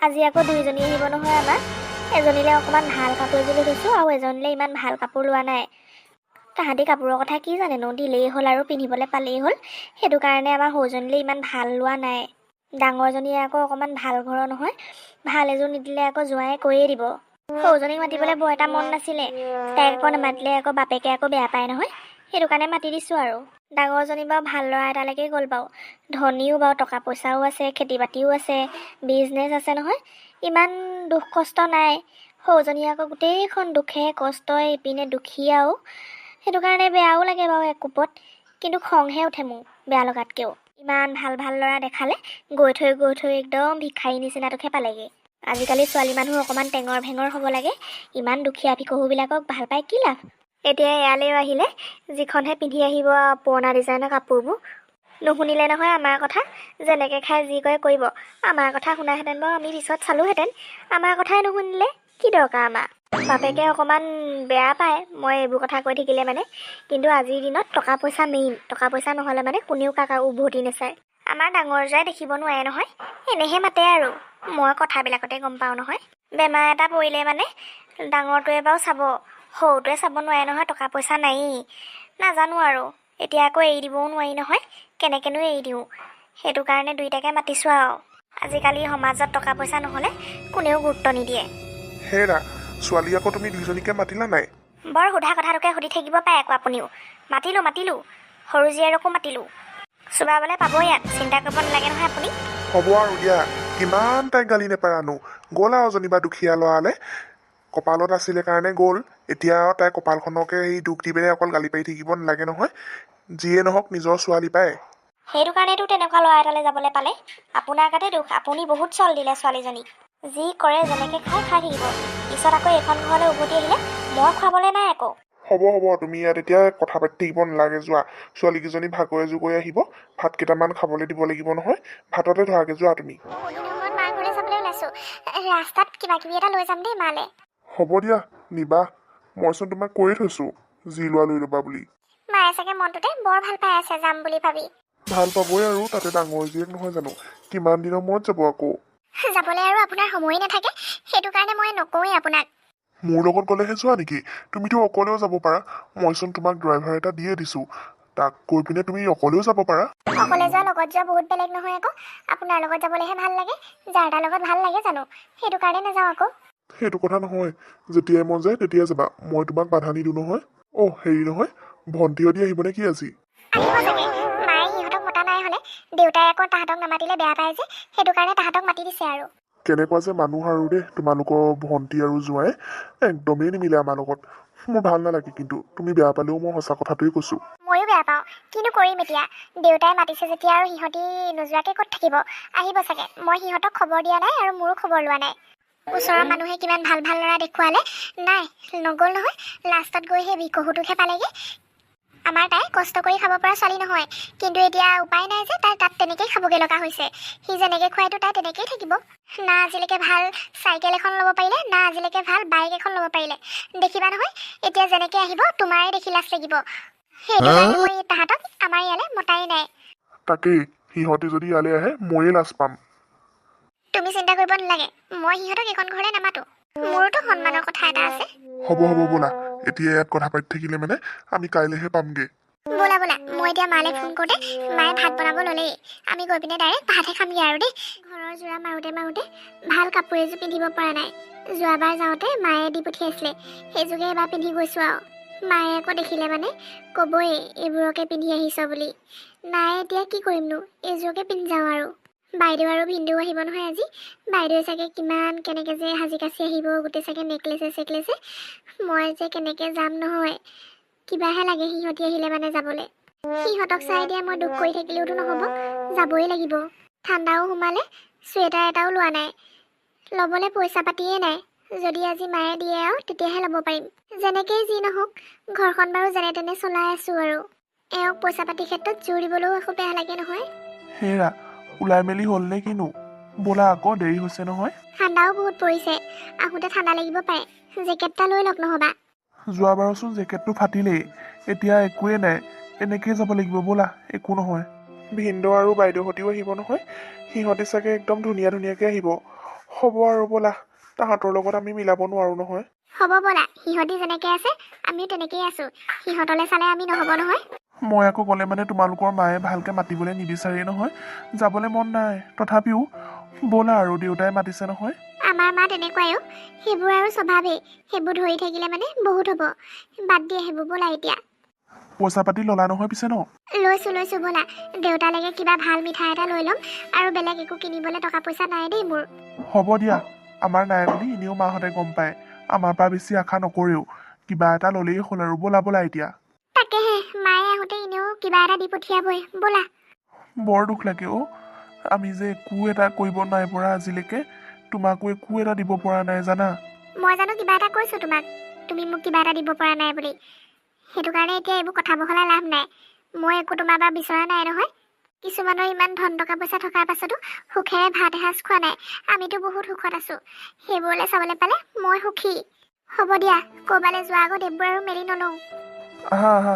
আজি আকৌ দুইজনী আহিব নহয় আমাৰ। এজনীলৈ অকণমান ভাল কাপোৰ এযোৰ লৈ থৈছোঁ আৰু এজনীলৈ ইমান ভাল কাপোৰ লোৱা নাই। তাহাঁতি কাপোৰৰ কথা কি জানেনো? দিলেই হ'ল আৰু পিন্ধিবলৈ পালেই হ'ল। সেইটো কাৰণে আমাৰ সৰুজনীলৈ ইমান ভাল লোৱা নাই। ডাঙৰজনীয়ে আকৌ অকণমান ভাল ঘৰৰ নহয়। ভাল এযোৰ নিদিলে আকৌ জোঁৱায়ে কৈয়ে দিব। সৰুজনীক মাতিবলৈ বৰ এটা মন নাছিলে। তাইক আকৌ নামাতিলে আকৌ বাপেকে আকৌ বেয়া পায় নহয়। সেইটো কাৰণে মাতি দিছোঁ আৰু। ডাঙৰজনী বাৰু ভাল ল'ৰা এটালৈকে গ'ল বাৰু। ধনীও বাৰু টকা পইচাও আছে খেতি বাতিও আছে বিজনেছ আছে নহয়। ইমান দুখ কষ্ট নাই। সৰুজনী আকৌ গোটেইখন দুখে কষ্টই ইপিনে দুখীয়াও সেইটো কাৰণে বেয়াও লাগে বাৰু একোপত কিন্তু খংহে উঠে মোৰ বেয়া লগাতকৈও। ইমান ভাল ভাল ল'ৰা দেখালে গৈ থৈ গৈ থৈ একদম ভিক্ষাৰী নিচিনাটোকে পালেগৈ। আজিকালি ছোৱালী মানুহ অকণমান টেঙৰ ভেঙৰ হ'ব লাগে। ইমান দুখীয়া ভিকহুবিলাকক ভাল পাই কি লাভ? এতিয়া এয়ালৈও আহিলে যিখনহে পিন্ধি আহিব পুৰণা ডিজাইনৰ কাপোৰবোৰ। নুশুনিলে নহয় আমাৰ কথা যেনেকৈ খাই যি কৰে কৰিব। আমাৰ কথা শুনাহেঁতেন বাৰু আমি পিছত চালোহেঁতেন। আমাৰ কথাই নুশুনিলে কি দৰকাৰ আমাৰ? বাপেকে অকণমান বেয়া পায় মই এইবোৰ কথা কৈ থাকিলে মানে। কিন্তু আজিৰ দিনত টকা পইচা মেইন টকা পইচা নহ'লে মানে কোনেও কাক উভতি নাচায়। আমাৰ ডাঙৰ জোৱাই দেখিব নোৱাৰে নহয় এনেহে মাতে আৰু। মই কথাবিলাকতে গম পাওঁ নহয়। বেমাৰ এটা পৰিলে মানে ডাঙৰটোৱে বাৰু চাব। সৰুটোৱে চাব নোৱাৰে নহয় টকা পইচা নায়েই। নাজানো আৰু এতিয়া আকৌ এৰি দিবও নোৱাৰি নহয় কেনেকেনো এৰি দিওঁ? সেইটো কাৰণে দুইটাকে মাতিছোঁ আৰু। আজিকালি সমাজত টকা পইচা নহ'লে কোনেও গুৰুত্ব নিদিয়ে। হেৰা ছোৱালী আকৌ তুমি দুইজনীকে মাতিলা নাই? বৰ সোধা কথাটোকে সুধি থাকিব পাৰে আকৌ আপুনিও। মাতিলোঁ মাতিলোঁ সৰু জীয়েৰকো মাতিলোঁ। চোবাবলৈ পাব ইয়াত চিন্তা কৰিব নালাগে নহয় আপুনি। হ'ব আৰু দিয়া কিমান তাইক গালি নেপাৰানো। গ'ল আৰু যেনিবা দুখীয়া ল'ৰালে। কপালত আছিলে কাৰণে গ'ল। এতিয়া আৰু তাই কপালখনকে সেই দুখ দি পেলাই অকল গালি পাৰি থাকিব নালাগে নহয়। যিয়ে নহওক নিজৰ ছোৱালী পায়। সেইটো কাৰণেতো তেনেকুৱা ল'ৰা এটালৈ যাবলৈ পালে। আপোনাৰ গাতে দুখ আপুনি বহুত চল দিলে ছোৱালীজনীক। যি কৰে যেনেকৈ খাই খাই থাকিব। পিছত আকৌ এইখন ঘৰলৈ উভতি আহিলে মই খুৱাবলৈ নাই আকৌ। হ'ব হ'ব তুমি ইয়াত এতিয়া কথা পাতি থাকিব নালাগে যোৱা। ছোৱালীকেইজনী ভাগৰ কৰি আহিব। ভাত কেইটামান খাবলৈ দিব লাগিব নহয়। ভাততে ধৰাকৈ যোৱা তুমি। ৰাস্তাত কিবা কিবি এটা লৈ যাম দেই মালে। হ'ব দিয়া নিবা। মইচোন তোমাক কৈয়ে থৈছোঁ যি লোৱা লৈ ল'বা বুলি। মায়ে চাগে মনটোতে বৰ ভাল পাই আছে যাম বুলি ভাবি। ভাল পাবই আৰু তাতে ডাঙৰ জীয়েক নহয় জানো? কিমান দিনৰ মূৰত যাব আকৌ? যাবলৈ আৰু আপোনাৰ সময়ে নাথাকে সেইটো কাৰণে মই নকওঁৱেই আপোনাক। মোৰ লগত গ'লেহে যোৱা নেকি? তুমিতো অকলেও যাব পাৰা। মইচোন তোমাক ড্ৰাইভাৰ এটা দিয়ে দিছোঁ। তাক কৈ পিনে তুমি অকলেও যাব পাৰা। অকলে যোৱা লগত যোৱা বহুত বেলেগ নহয় আকৌ। আপোনাৰ লগত যাবলৈহে ভাল লাগে যাৰ তাৰ লগত ভাল লাগে জানো। সেইটো কাৰণে নাযাওঁ আকৌ। সেইটো কথা নহয়। যেতিয়াই মন যায় তেতিয়াই যাবা। মই তোমাক বাধা নিদিওঁ নহয়। অ' হেৰি নহয় ভণ্টিহঁতি কি আজি? আহিব চাগে। মায়ে সিহঁতক মতা নাই হ'লে দেউতাই আকৌ তাহাঁতক নামাতিলে বেয়া পায় যে। সেইটো কাৰণে তাহাঁতক মাতি দিছে আৰু। কেনেকুৱা যে মানুহ আৰু দেই তোমালোকৰ ভণ্টি আৰু জোঁৱাই একদমেই নিমিলে আমাৰ লগত। মোৰ ভাল নালাগে কিন্তু তুমি বেয়া পালেও মই সঁচা কথাটোৱে কৈছোঁ। ময়ো বেয়া পাওঁ। কিনো কৰিম এতিয়া? দেউতাই মাতিছে যেতিয়া আৰু সিহঁতি নোযোৱাকৈ ক'ত থাকিব? আহিব চাগে। মই সিহঁতক খবৰ দিয়া নাই আৰু মোৰো খবৰ লোৱা নাই। ওচৰৰ মানুহে কিমান ভাল ভাল ল'ৰা দেখুৱালে? নাই নগ'ল নহয়। লাষ্টত গৈ সেই বিকহুটোকহে পালেগৈ। আমাৰ তাই কষ্ট কৰি খাব পৰা ছোৱালী নহয়। কিন্তু এতিয়া উপায় নাই যে তাই তাত তেনেকেই খাবগৈ লগা হৈছে। সি যেনেকৈ খুৱাইতো তাই তেনেকেই থাকিব। না আজিলৈকে ভাল চাইকেল এখন ল'ব পাৰিলে না আজিলৈকে ভাল বাইক এখন ল'ব পাৰিলে। দেখিবা নহয় এতিয়া যেনেকৈ আহিব তোমাৰে দেখি লাজ লাগিব। সেইটো তাহাঁতক আমাৰ ইয়ালৈ মতাই নাই। তাকেই সিহঁতি যদি ইয়ালৈ আহে ময়ে লাজ পাম। তুমি চিন্তা কৰিব নালাগে। মই সিহঁতক এইখন ঘৰলৈ নামাতো। মোৰোতো সন্মানৰ কথা এটা আছে। হ'ব হ'ব ব'লা। এতিয়া ইয়াত কথা পাতি থাকিলে মানে আমি কাইলৈহে পামগৈ। ব'লা ব'লা। মই এতিয়া মালৈ ফোন কৰোঁতে মায়ে ভাত বনাব ল'লেই। আমি গৈ পিনে ডাইৰেক্ট ভাতহে খামগৈ আৰু দেই। ঘৰৰ যোৰা মাৰোঁতে মাৰোঁতে ভাল কাপোৰ এযোৰ পিন্ধিব পৰা নাই। যোৱাবাৰ যাওঁতে মায়ে দি পঠিয়াইছিলে। সেইযোৰকে এবাৰ পিন্ধি গৈছোঁ আৰু। মায়ে আকৌ দেখিলে মানে ক'বই এইবোৰকে পিন্ধি আহিছ বুলি। নাই এতিয়া কি কৰিমনো? এইযোৰকে পিন্ধি যাওঁ আৰু। বাইদেউ আৰু ভিনদেউ আহিব নহয় আজি। বাইদেৱে চাগে কিমান কেনেকৈ যে সাজি কাচি আহিব গোটেই চাগে নেকলেচে চেকলেচে মই যে কেনেকৈ যাম নহয় কিবাহে লাগে সিহঁতি আহিলে মানে যাবলৈ। সিহঁতক চাই দিয়া মই দুখ কৰি থাকিলেওতো নহ'ব যাবই লাগিব। ঠাণ্ডাও সোমালে চুৱেটাৰ এটাও লোৱা নাই। ল'বলৈ পইচা পাতিয়ে নাই। যদি আজি মায়ে দিয়ে আৰু তেতিয়াহে ল'ব পাৰিম। যেনেকেই যি নহওক ঘৰখন বাৰু যেনে তেনে চলাই আছোঁ আৰু। এওঁক পইচা পাতিৰ ক্ষেত্ৰত জোৰ দিবলৈও একো বেয়া লাগে নহয়। ওলাই মেলি হ'ল নে কিনো? ব'লা আকৌ দেৰি হৈছে নহয়। ঠাণ্ডাও বহুত পৰিছে। আহোঁতে ঠাণ্ডা লাগিব পাৰে। জেকেট এটা লৈ লওক নহ'বা। যোৱাবাৰচোন জেকেটটো ফাটিলেই। এতিয়া একোৱেই নাই। এনেকেই যাব লাগিব ব'লা। একো নহয়। ভিনদেউ আৰু বাইদেউহঁতিও আহিব নহয়। সিহঁতি চাগে একদম ধুনীয়া ধুনীয়াকৈ আহিব। হ'ব আৰু ব'লা। তাহাঁতৰ লগত আমি মিলাব নোৱাৰো নহয়। হ'ব ব'লা। সিহঁতি যেনেকে আছে আমিও তেনেকেই আছো। সিহঁতলে চালে আমি নহ'ব নহয়। মই আকৌ গ'লে মানে তোমালোকৰ মায়ে ভালকৈ মাতিবলৈ নিবিচাৰে নহয় যাবলৈ মন নাই। তথাপিও ব'লা আৰু দেউতাই মাতিছে নহয়। আমাৰ মা তেনেকুৱাইও সেইবোৰ আৰু স্বভাৱেই। সেইবোৰ ধৰি থাকিলে মানে বহুত হ'ব। বাদ দিয়ে সেইবোৰ ব'লা এতিয়া। পইচা পাতি ল'লা নহয় পিছে ন? লৈছো লৈছো ব'লা। দেউতালৈকে কিবা ভাল মিঠাই এটা লৈ ল'ম আৰু বেলেগ একো কিনিবলৈ টকা পইচা নাই দেই মোৰ। হ'ব দিয়া আমাৰ নাই বুলি এনেও মাহঁতে গম পায়। আমাৰ পৰা বেছি আশা নকৰেও। কিবা এটা ল'লেই হ'ল আৰু ব'লা ব'লা এতিয়া। তাকেহে মায়ে আহোঁতে এনেও কিবা এটা দি পঠিয়াবই। ব'লা। বৰ দুখ লাগে অ' আমি যে একো এটা কৰিব নাই পৰা আজিলৈকে তোমাকো একো এটা দিব পৰা নাই জানা? মই জানো কিবা এটা কৈছো তোমাক। তুমি মোক কিবা এটা দিব পৰা নাই বুলি। সেইটো কাৰণে এতিয়া এইবোৰ কথা বহলাই লাভ নাই। মই একো তোমাৰ পৰা বিচৰা নাই নহয়। কিছুমানৰ ইমান ধন টকা পইচা থকাৰ পাছতো সুখেৰে ভাত এসাঁজ খোৱা নাই। আমিতো বহুত সুখত আছো। সেইবোৰলৈ চাবলৈ পালে মই সুখী। হ'ব দিয়া ক'ৰবালৈ যোৱাৰ আগত এইবোৰ আৰু মেলি নলওঁ। আহা আহা।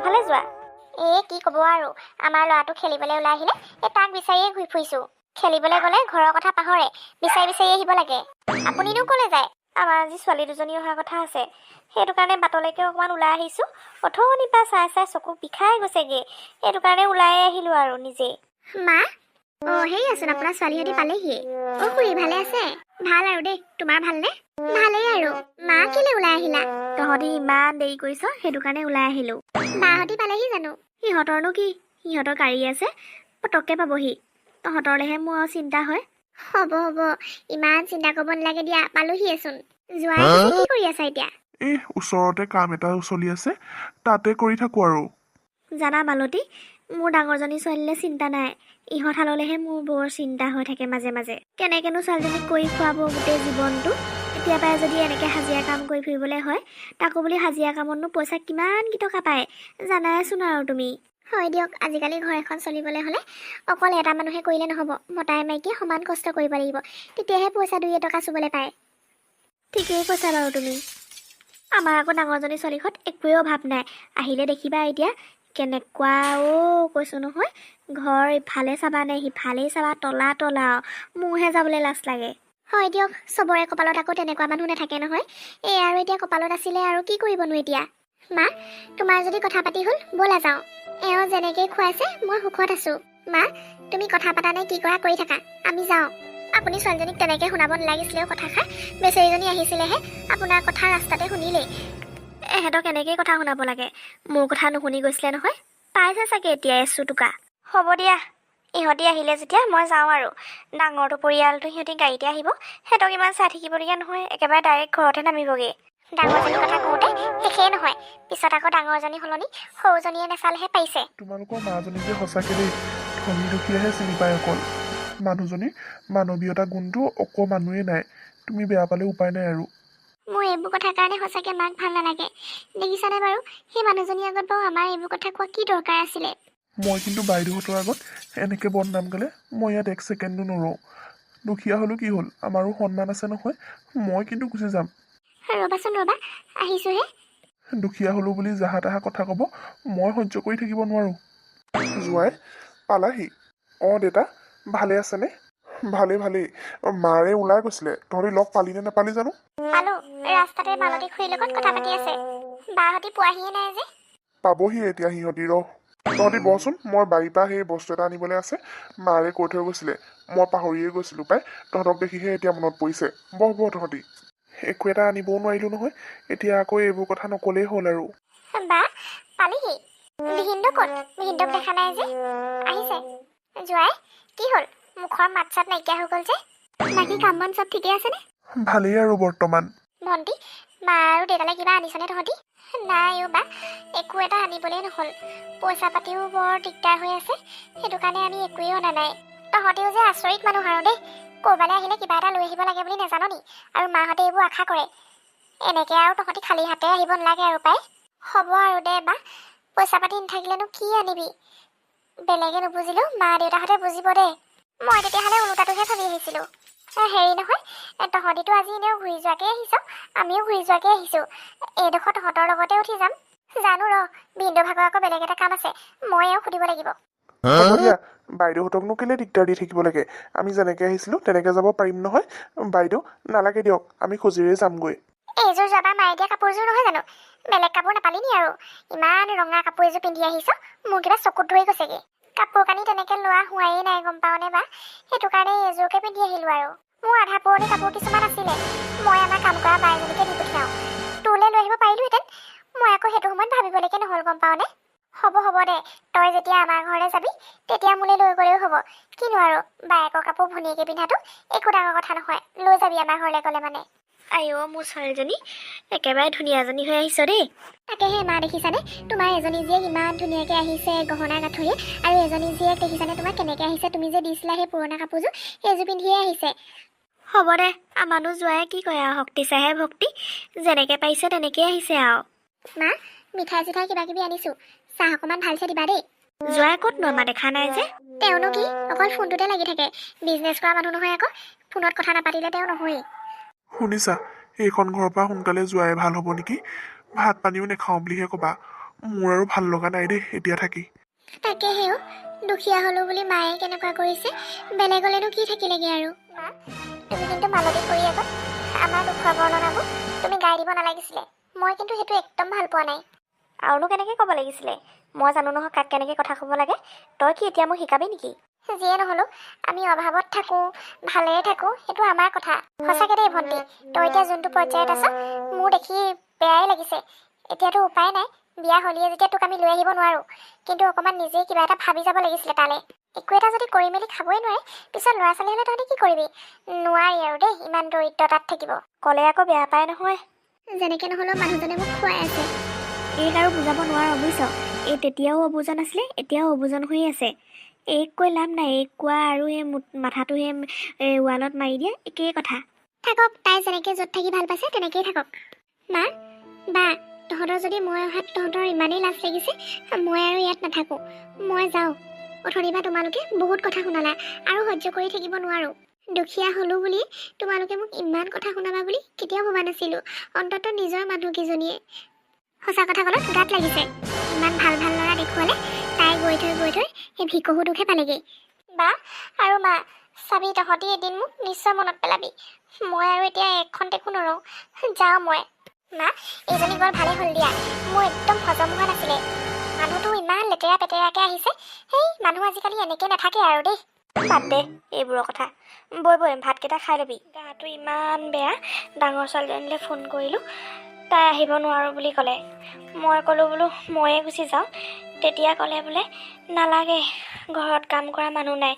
কোনফালে যোৱা। এই কি ক'ব আৰু? আমাৰ ল'ৰাটো খেলিবলৈ ওলাই আহিলে এই তাক বিচাৰিয়ে ঘূৰি ফুৰিছোঁ। খেলিবলৈ গ'লে ঘৰৰ কথা পাহৰে বিচাৰি বিচাৰি আহিব লাগে। আপুনিনো ক'লৈ যায়? আমাৰ আজি ছোৱালী দুজনী অহা কথা আছে। সেইটো কাৰণে বাটলৈকে অকণমান ওলাই আহিছোঁ। অথনিৰ পৰা চাই চাই চকু বিষাই গৈছেগৈ। সেইটো কাৰণে ওলাই আহিলোঁ আৰু নিজেই মা? অঁ সেইয়াচোন আপোনাৰ ছোৱালীহঁতি পালেহিয়ে। অঁ খুৰী ভালে আছে? ভাল আৰু দেই। তোমাৰ ভালনে? ভালেই আৰু। মা কেলে ওলাই আহিলা? তহঁতি ইমান দেৰি কৰিছ সেইটো কাৰণে ওলাই আহিলোঁ। মাহঁতি পালেহি জানো? সিহঁতৰনো কি? সিহঁতৰ গাড়ী আছে পটককৈ পাবহি। তহঁতৰলেহে মোৰ আৰু চিন্তা হয়। হ'ব হ'ব। ইমান চিন্তা কৰিব নালাগে দিয়া পালোহিয়েচোন। যোৱাই পিছে কি কৰি আছা এতিয়া? এই ওচৰতে কাম এটা চলি আছে তাতে কৰি থাকোঁ আৰু। জানা মালতী মোৰ ডাঙৰজনী ছোৱালীলৈ চিন্তা নাই। ইহঁত হাললেহে মোৰ বৰ চিন্তা হৈ থাকে মাজে মাজে। কেনেকেনো ছোৱালীজনীক কৰি খুৱাব গোটেই জীৱনটো? পৰাই যদি এনেকৈ হাজিৰা কাম কৰি ফুৰিবলৈ হয় তাকো বুলি হাজিৰা কামতনো পইচা কিমান কি টকা পায় জানাইচোন আৰু তুমি। হয় দিয়ক আজিকালি ঘৰ এখন চলিবলৈ হ'লে অকল এটা মানুহে কৰিলে নহ'ব মতাই মাইকীয়ে সমান কষ্ট কৰিব লাগিব তেতিয়াহে পইচা দুই এটকা চুবলৈ পায়। ঠিকেই কৈছা বাৰু তুমি। আমাৰ আকৌ ডাঙৰজনী ছোৱালীহঁত একোৱেই অভাৱ নাই আহিলে দেখিবা এতিয়া কেনেকুৱা অ' কৈছোঁ নহয় ঘৰ ইফালে চাবা নে সিফালেই চাবা তলা তলা মোৰহে যাবলৈ লাজ লাগে। হয় দিয়ক চবৰে কপালত আকৌ তেনেকুৱা মানুহ নাথাকে নহয়। এই আৰু এতিয়া কপালত আছিলে আৰু কি কৰিবনো এতিয়া? মা তোমাৰ যদি কথা পাতি হ'ল ব'লা যাওঁ। এওঁ যেনেকৈ খুৱাইছে মই সুখত আছোঁ। মা তুমি কথা পাতা নে কি কৰা কৰি থাকা। আমি যাওঁ। আপুনি ছোৱালীজনীক তেনেকৈ শুনাব নালাগিছিলেও কথাষাৰ বেচেৰীজনী আহিছিলেহে। আপোনাৰ কথা ৰাস্তাতে শুনিলেই। এহেঁতক এনেকেই কথা শুনাব লাগে। মোৰ কথা নুশুনি গৈছিলে নহয়। পাইছে চাগে এতিয়া এচু টোকা হ'ব দিয়া। ইহঁতি আহিলে যেতিয়া মই যাওঁ আৰু। ডাঙৰটো পৰিয়ালটো সিহঁতি গাড়ীতে আহিব। সিহঁতক ইমান চাই থাকিবলগীয়া নহয় একেবাৰে ডাইৰেক্ট ঘৰতে নামিবগৈ। ডাঙৰজনীৰ কথা কওঁতে শেষেই নহয় পিছত আকৌ ডাঙৰজনী সলনি সৰুজনীয়ে নেচালেহে পাইছে তোমালোকৰ মাজনী যে সঁচাকৈ দেই ধনী দুখীয়াহে চিনি পায় অকল। মানুহজনীৰ মানৱীয়তা গুণটো অকণমানোৱেই নাই তুমি বেয়া পালে উপায় নাই আৰু। মোৰ এইবোৰ কথাৰ কাৰণে সঁচাকৈ মাক ভাল নালাগে। দেখিছানে বাৰু সেই মানুহজনীৰ আগত বাৰু আমাৰ এইবোৰ কথা কোৱা কি দৰকাৰ আছিলে? মই কিন্তু বাইদেউহঁতৰ আগত এনেকৈ বদনাম গালে মই ইয়াত এক ছেকেণ্ডো নৰওঁ। দুখীয়া হ'লেও কি হ'ল? আমাৰো সন্মান আছে নহয় মই কিন্তু গুচি যাম। ৰ'বাচোন ৰ'বা আহিছোঁহে দুখীয়া হ'লো বুলি জাহা তাহা কথা ক'ব মই সহ্য কৰি থাকিব নোৱাৰোঁ। জোঁৱাই পালাহি। অঁ দেউতা ভালে আছেনে? ভালেই ভালেই। মাৰে ওলাই গৈছিলে তহঁতি লগ পালি নে নাপালি জানো? পালো ৰাস্তাতে মালতী খুৰীৰ লগত কথা পাতি আছে। বাহঁতি পোৱাহিয়ে নাই যে। পাবহি এতিয়া সিহঁতি ৰহ। তহঁতি বহচোন মই বাৰীৰ পৰা সেই বস্তু এটা আনিবলৈ আছে মাৰে কৈ থৈ গৈছিলে। মই পাহৰিয়ে গৈছিলোঁ পাই তহঁতক দেখিহে এতিয়া মনত পৰিছে। বহ বহ তহঁতি। একো এটা আনিবও নোৱাৰিলোঁ নহয় এতিয়া আকৌ এইবোৰ কথা নক'লেই হ'ল আৰু। বা পালিহি। ভিহিন্দ ক'ত? ভিহিন্দক দেখা নাই যে? আহিছে। যোৱাই কি হ'ল? মুখৰ মাত চাত নাইকিয়া হৈ গ'ল যে? বাকী কাম বন চব ঠিকে আছেনে? ভালেই আৰু বৰ্তমান। ভণ্টি মা আৰু দেউতালে কিবা আনিছনে তহঁতি? নাই অ' বা। একো এটা আনিবলৈ নহ'ল। পইচা পাতিও বৰ দিগদাৰ হৈ আছে। সেইটো কাৰণে আমি একোৱেই অনা নাই। তহঁতিও যে আচৰিত মানুহ আৰু দেই। ক'ৰবালৈ আহিলে কিবা এটা লৈ আহিব লাগে বুলি নাজান নি আৰু মাহঁতে এইবোৰ আশা কৰে। এনেকৈ আৰু তহঁতি খালী হাতে আহিব নালাগে আৰু পাই। হ'ব আৰু দে বা। পইচা পাতি নাথাকিলেনো কি আনিবি? বেলেগে নুবুজিলেও মা দেউতাহঁতে বুজিব দেই মই তেতিয়াহ'লে ওলোটাটোহে ভাবি আহিছিলোঁ। হেৰি নহয় তহঁতিতো আজি এনেও ঘূৰি যোৱাকৈ আহিছ আমিও ঘূৰি যোৱাকৈ আহিছোঁ। এইডোখৰ তহঁতৰ লগতে উঠি যাম। জানো ৰ ভিনদেউ ভাগৰ আকৌ বেলেগ এটা কাম আছে মই এওঁ সুধিব লাগিব। বাইদেউহঁতকনো কেলৈ দিগদাৰ দি থাকিব লাগে? আমি যেনেকৈ আহিছিলোঁ তেনেকৈ যাব পাৰিম নহয়। বাইদেউ নালাগে দিয়ক আমি খুজিৰে যামগৈ। এইযোৰ যোৱাবাৰ মাৰি দিয়া কাপোৰযোৰ নহয় জানো? বেলেগ কাপোৰ নাপালি নি আৰু। ইমান ৰঙা কাপোৰ এযোৰ পিন্ধি আহিছ মোৰ কিবা চকুত ধৰি গৈছেগে। কাপোৰ কানি তেনেকে লোৱা হোৱাই নাই গম পাওনে বা? সেইটো কাৰণে এইযোৰকে পিন্ধি আহিলো আৰু। মোৰ আধা পুৰণি কাপোৰ কিছুমান আছিলে। মই আমাৰ কাম কৰা বাই এজনীকে দি পঠিয়াওঁ। তোলৈ লৈ আহিব পাৰিলোহেঁতেন। মই আকৌ সেইটো সময়ত ভাবিবলৈকে নহ'ল গম পাওনে হ'ব হ'ব দে। তই যেতিয়া আমাৰ ঘৰলৈ যাবি তেতিয়া মোলৈ লৈ গ'লেও হ'ব। কিনো আৰু বায়েকৰ কাপোৰ ভনীয়েকে পিন্ধাটো একো ডাঙৰ কথা নহয়। লৈ যাবি আমাৰ ঘৰলৈ গ'লে মানে। আইঅ মোৰ ছোৱালীজনী। একেবাৰে ধুনীয়াজনী হৈ আহিছ দেই। তাকেহে মা দেখিছানে? তোমাৰ এজনী জীয়েক ইমান ধুনীয়াকৈ আহিছে গহনা গাঁঠৰি আৰু এজনী জীয়েক দেখিছানে তোমাক কেনেকৈ আহিছে? তুমি যে দিছিলা সেই পুৰণা কাপোৰযোৰ সেইযোৰ পিন্ধিয়ে আহিছে। হ'ব দে আমাৰনো যোৱাই কি কয় আৰু শক্তি চাহে ভক্তি। যেনেকৈ পাৰিছে তেনেকেই আহিছে আৰু। মা মিঠাই চিঠাই কিবা কিবি আনিছোঁ। চাহ অকণমান ভালছে দিবা দেই। যোৱাই ক'তনো আমাৰ দেখা নাই যে? তেওঁনো কি? অকল ফোনটোতে লাগি থাকে। বিজনেছ কৰা মানুহ নহয় আকৌ। ফোনত কথা নাপাতিলে তেওঁ নহয়েই। শুনিছা এইখন ঘৰৰ পৰা সোনকালে যোৱাই ভাল হ'ব নেকি? ভাত পানীও নাখাওঁ বুলিহে ক'বা। মোৰ আৰু ভাল লগা নাই দেই এতিয়া থাকি। তাকেহেও দুখীয়া হ'লো বুলি মায়ে কেনেকুৱা কৰিছে বেলেগলেনো কি থাকিলেগে আৰু? তুমি কিন্তু মালতী কৰি আগত আমাৰ দুখৰ বৰ্ণনাবোৰ তুমি গাই দিব নালাগিছিলে। মই কিন্তু সেইটো একদম ভাল পোৱা নাই। আৰুনো কেনেকৈ ক'ব লাগিছিলে? মই জানো নহয় কাক কেনেকৈ কথা ক'ব লাগে। তই কি এতিয়া মোক শিকাবি নেকি? যিয়ে নহ'লো আমি অভাৱত থাকোঁ ভালেৰে থাকোঁ সেইটো আমাৰ কথা। সঁচাকৈ দেই ভণ্টি তই এতিয়া যোনটো পৰ্যায়ত আছ মোৰ দেখি বেয়াই লাগিছে। এতিয়াতো উপায় নাই বিয়া হ'লিয়ে যেতিয়া তোক আমি লৈ আহিব নোৱাৰোঁ। কিন্তু অকণমান নিজেই কিবা এটা ভাবি যাব লাগিছিলে তালৈ। একো এটা যদি কৰি মেলি খাবই নোৱাৰে পিছত ল'ৰা ছোৱালী হ'লে তহঁতি কি কৰিবি? নোৱাৰি আৰু দেই ইমান দৰিদ্ৰতাত থাকিব। ক'লে আকৌ বেয়া পায় নহয়। যেনেকৈ নহ'লেও মানুহজনে মোক খুৱাই আছে। এইক আৰু বুজাব নোৱাৰো বুজিছ এই তেতিয়াও অবুজন আছিলে এতিয়াও অবুজন হৈ আছে। এইক কৈ লাভ নাই এইক কোৱা আৰু মু- মাথাটো সেই ৱালত মাৰি দিয়া একেই কথা। থাকক তাই যেনেকৈ য'ত থাকি ভাল পাইছে তেনেকেই থাকক। মা বা তহঁতৰ যদি মই অহাত তহঁতৰ ইমানেই লাজ লাগিছে মই আৰু ইয়াত নাথাকোঁ মই যাওঁ। অথনিৰ পৰা তোমালোকে বহুত কথা শুনালা আৰু সহ্য কৰি থাকিব নোৱাৰোঁ। দুখীয়া হ'লো বুলি তোমালোকে মোক ইমান কথা শুনাবা বুলি কেতিয়াও ভবা নাছিলোঁ অন্ততঃ নিজৰ মানুহকেইজনীয়ে। সঁচা কথা ক'লত গাত লাগিছে। ইমান ভাল ভাল ল'ৰা দেখুৱালে গৈ থৈ গৈ থৈ সেই ভিকহু দুখে পালেগৈ। বা আৰু মা চাবি তহঁতি এদিন মোক নিশ্চয় মনত পেলাবি। মই আৰু এতিয়া এখন টেকো নৰওঁ যাওঁ মই। মা এইজনী গ'ল ভালেই হ'ল দিয়া। মোৰ একদম হজম হোৱা নাছিলে। মানুহটো ইমান লেতেৰা পেতেৰাকৈ আহিছে। সেই মানুহ আজিকালি এনেকৈ নাথাকে আৰু দেই। বাদ দে এইবোৰৰ কথা। বৈ বৈ ভাতকেইটা খাই ল'বি। গাটো ইমান বেয়া। ডাঙৰ ছোৱালীজনীলৈ ফোন কৰিলোঁ। তাই আহিব নোৱাৰোঁ বুলি ক'লে। মই ক'লোঁ বোলো ময়ে গুচি যাওঁ। তেতিয়া ক'লে বোলে নালাগে ঘৰত কাম কৰা মানুহ নাই।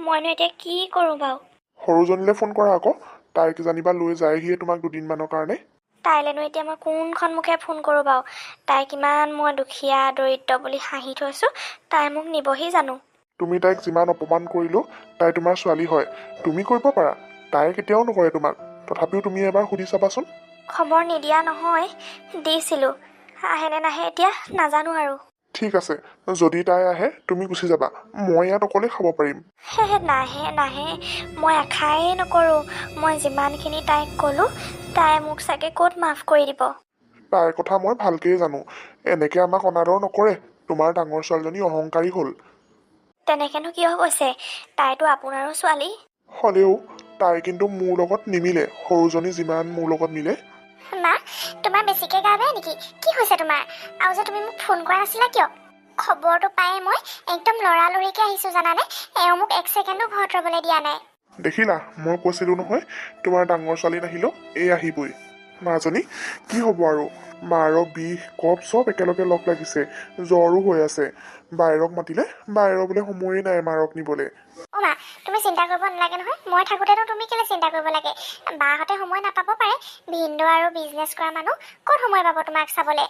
মইনো এতিয়া কি কৰোঁ বাৰু? সৰুজনীলৈ ফোন কৰা আকৌ। তাইক জানিবা লৈ যায়হিয়ে তোমাক দুদিনমানৰ কাৰণে। তাইলেনো এতিয়া মই কোনখন মুখে ফোন কৰোঁ বাৰু? তাই কিমান মই দুখীয়া দৰিদ্ৰ বুলি হাঁহি থৈছোঁ। তাই মোক নিবহি জানো? তুমি তাইক যিমান অপমান কৰিলেও তাই তোমাৰ ছোৱালী হয়। তুমি কৰিব পাৰা। তাই কেতিয়াও নকৰে তোমাক। তথাপিও তুমি এবাৰ সুধি চাবাচোন। খবৰ নিদিয়া নহয় দিছিলোঁ। আহেনে নাহে এতিয়া নাজানো আৰু। ঠিক আছে যদি তাই আহে তুমি গুচি যাবা। মই ইয়াত অকলে খাব পাৰিম। নাহে নাহে। মই আশাই নকৰোঁ। মই যিমানখিনি তাইক ক'লোঁ তাই মোক চাগে ক'ত মাফ কৰি দিব। তাইৰ কথা মই ভালকেই জানো। এনেকে আমাক অনাদৰ নকৰে। তোমাৰ ডাঙৰ ছোৱালীজনী অহংকাৰী হ'ল। তেনেকেনো কিয় কৈছে? তাইতো আপোনাৰো ছোৱালী। হ'লেও তাই কিন্তু মোৰ লগত নিমিলে। সৰুজনী যিমান মোৰ লগত মিলে মা তোমাৰ বেছিকৈ গা বেয়া নেকি? কি হৈছে তোমাৰ? আৰু যে তুমি মোক ফোন কৰা নাছিলা কিয়? খবৰটো পায়ে মই একদম লৰালৰিকৈ আহিছোঁ জানানে? এওঁ মোক এক ছেকেণ্ডো ঘৰত ৰ'বলৈ দিয়া নাই। দেখিলা মই কৈছিলোঁ নহয় তোমাৰ ডাঙৰ ছোৱালী নাহিলেও এই আহিবই। মাজনী কি হ'ব আৰু? মাৰৰ বিষ কফ চব একেলগে লগ লাগিছে। জ্বৰো হৈ আছে। বাইৰক মাতিলে। বাইৰৰ বোলে সময়েই নাই মাৰক নিবলৈ। অ' মা তুমি চিন্তা কৰিব নালাগে নহয়। মই থাকোঁতেনো তুমি কেলৈ চিন্তা কৰিব লাগে? বাহঁতে সময় নাপাব পাৰে। ভিনদেউ আৰু বিজনেছ কৰা মানুহ ক'ত সময় পাব তোমাক চাবলৈ?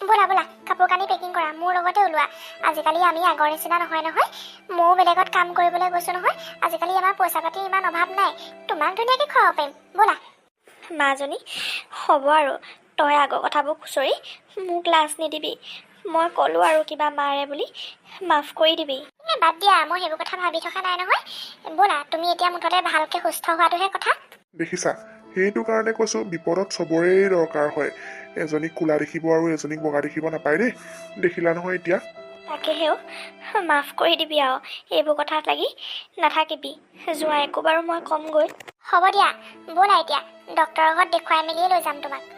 ব'লা ব'লা কাপোৰ কানি পেকিং কৰা মোৰ লগতে ওলোৱা। আজিকালি আমি আগৰ নিচিনা নহয় নহয়। ময়ো বেলেগত কাম কৰিবলৈ গৈছোঁ নহয়। আজিকালি আমাৰ পইচা পাতি ইমান অভাৱ নাই। তোমাক ধুনীয়াকৈ খুৱাব পাৰিম। ব'লা। মাজনী হ'ব আৰু। তই আগৰ কথাবোৰ খুচৰি মোক লাজ নিদিবি। মই ক'লোঁ আৰু কিবা মাৰে বুলি মাফ কৰি দিবি। এই বাদ দিয়া মই সেইবোৰ কথা ভাবি থকা নাই নহয়। ব'লা তুমি এতিয়া মুঠতে ভালকৈ সুস্থ হোৱাটোহে কথা। দেখিছা সেইটো কাৰণে কৈছোঁ বিপদত চবৰে দৰকাৰ হয়। এজনীক কোলা দেখিব আৰু এজনীক বগা দেখিব নাপায় দেই। দেখিলা নহয় এতিয়া? তাকেহেও মাফ কৰি দিবি আৰু এইবোৰ কথাত লাগি নাথাকিবি যোৱা একো বাৰু মই কমগৈ। হ'ব দিয়া ব'লা এতিয়া ডক্তৰৰ ঘৰত দেখুৱাই মেলিয়ে লৈ যাম তোমাক।